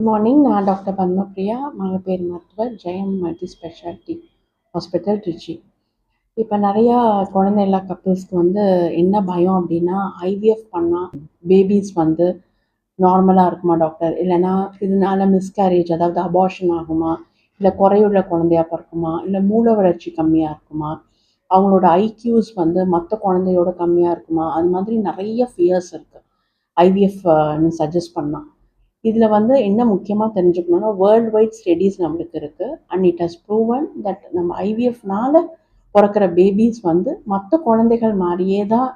Good morning நான் doctor Padmapriya மகப்பேறு மருத்துவர் Jayam multi speciality hospital Tiruchi. இப்போ நிறையா குழந்தை எல்லா கப்புள்ஸ்க்கு வந்து என்ன பயம் அப்படின்னா ஐவிஎஃப் பண்ணால் பேபிஸ் வந்து நார்மலாக இருக்குமா டாக்டர்? இல்லைன்னா இதனால மிஸ்கேரேஜ் அதாவது அபார்ஷன் ஆகுமா? இல்லை குறையுள்ள குழந்தையா பிறக்குமா? இல்லை மூல வளர்ச்சி கம்மியாக இருக்குமா? அவங்களோட ஐக்யூஸ் வந்து மற்ற குழந்தையோட கம்மியாக இருக்குமா? அது மாதிரி நிறைய ஃபியர்ஸ் இருக்குது ஐவிஎஃப்னு சஜஸ்ட் பண்ணால் இதில் வந்து என்ன முக்கியமாக தெரிஞ்சுக்கணும்னா வேர்ல்டு வைட் ஸ்டடீஸ் நம்மளுக்கு இருக்குது and it has proven that நம்ம ஐவிஎஃப்னால பிறக்கிற பேபிஸ் வந்து மற்ற குழந்தைகள் மாதிரியே தான்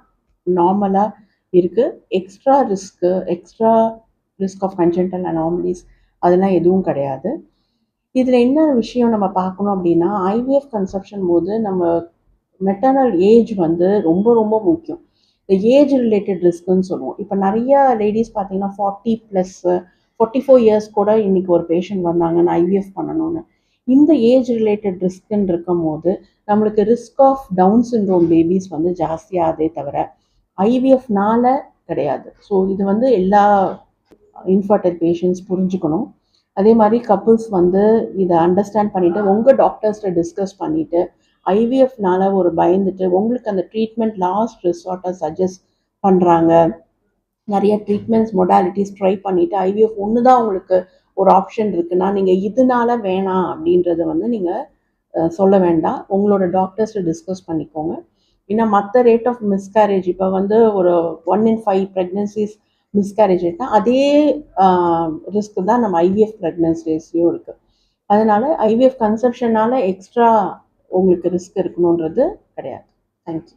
நார்மலாக இருக்குது extra risk extra risk of congenital anomalies அதெல்லாம் எதுவும் கிடையாது. இதில் என்ன விஷயம் நம்ம பார்க்கணும் அப்படின்னா ஐவிஎஃப் கன்செப்ஷன் போது நம்ம மெட்டர்னல் ஏஜ் வந்து ரொம்ப ரொம்ப முக்கியம். இந்த ஏஜ் ரிலேட்டட் ரிஸ்க்குன்னு சொல்லுவோம். இப்போ நிறைய லேடிஸ் பார்த்தீங்கன்னா forty plus forty four years கூட இன்றைக்கி ஒரு பேஷண்ட் வந்தாங்கன்னு ஐவிஎஃப் பண்ணணும்னு. இந்த ஏஜ் ரிலேட்டட் ரிஸ்க்குன்னு இருக்கும் போது நம்மளுக்கு risk of down syndrome babies வந்து ஜாஸ்தியாகதே தவிர ஐவிஎஃப்னால கிடையாது. ஸோ இது வந்து எல்லா இன்ஃபர்டைல் பேஷண்ட்ஸ் புரிஞ்சுக்கணும். அதே மாதிரி கப்புள்ஸ் வந்து இதை அண்டர்ஸ்டாண்ட் பண்ணிவிட்டு உங்கள் டாக்டர்ஸ்கிட்ட டிஸ்கஸ் பண்ணிவிட்டு ஐவிஎஃப்னால ஒரு பயந்துட்டு உங்களுக்கு அந்த ட்ரீட்மெண்ட் லாஸ்ட் ரிசார்ட்டாக சஜஸ்ட் பண்ணுறாங்க நிறைய ட்ரீட்மெண்ட்ஸ் மொடாலிட்டிஸ் ட்ரை பண்ணிவிட்டு ஐவிஎஃப் ஒன்று தான் உங்களுக்கு ஒரு ஆப்ஷன் இருக்குன்னா நீங்கள் இதனால வேணாம் அப்படின்றத வந்து நீங்கள் சொல்ல வேண்டாம். உங்களோட டாக்டர்ஸ்ட்டு டிஸ்கஸ் பண்ணிக்கோங்க. ஏன்னா மற்ற ரேட் ஆஃப் மிஸ்கேரேஜ் இப்போ வந்து ஒரு one in five pregnancies miscarriage ஆகிட்டா அதே ரிஸ்க் தான் நம்ம ஐவிஎஃப் ப்ரெக்னன்சிஸ்லையும் இருக்குது அதனால் ஐவிஎஃப் கன்செப்ஷனால் எக்ஸ்ட்ரா உங்களுக்கு ரிஸ்க் இருக்கணுன்றது கிடையாது. Thank you